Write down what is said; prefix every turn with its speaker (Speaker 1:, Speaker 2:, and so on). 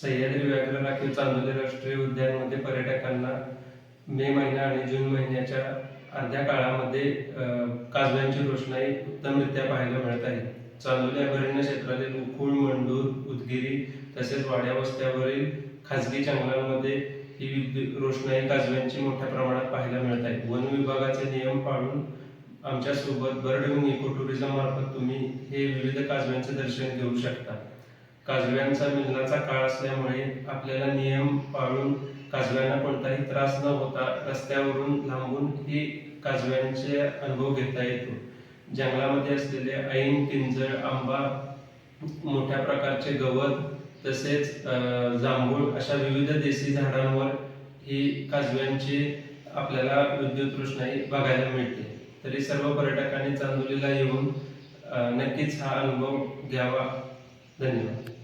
Speaker 1: सह्याद्री व्याघ्र राखीव चांदोली राष्ट्रीय उद्यानमध्ये पर्यटकांना मे महिना आणि जून महिन्याच्या अर्ध्या काळामध्ये काजव्यांची रोषणाई उत्तमरित्या पाहायला मिळत आहे. चांदोली अभयारण्य क्षेत्रातील उखूळ मंडूर उदगिरी तसेच वाड्या वस्त्यावरील खाजगी जंगलांमध्ये ही विद्यु- रोषणाई काजव्यांची मोठ्या प्रमाणात पाहायला मिळत आहे. वन विभागाचे नियम पाळून आमच्यासोबत बर्ड विंग इको टुरिझम मार्फत तुम्ही हे विविध काजव्यांचे दर्शन घेऊ शकता. काजव्यांचा मिलनाचा काळ असल्यामुळे आपल्याला नियम पाळून काजव्यांना कोणताही त्रास न होता रस्त्यावरून लांबून ही काजव्यांचे अनुभव घेता येतो. जंगलामध्ये असलेले ऐन पिंजळ आंबा मोठ्या प्रकारचे गवत तसेच जांभूळ अशा विविध देशी झाडांवर ही काजव्यांची आपल्याला विद्युत रोषणाई बघायला मिळते. तरी सर्व पर्यटकांनी चांदोलीला येऊन नक्कीच हा अनुभव घ्यावा. 那你呢？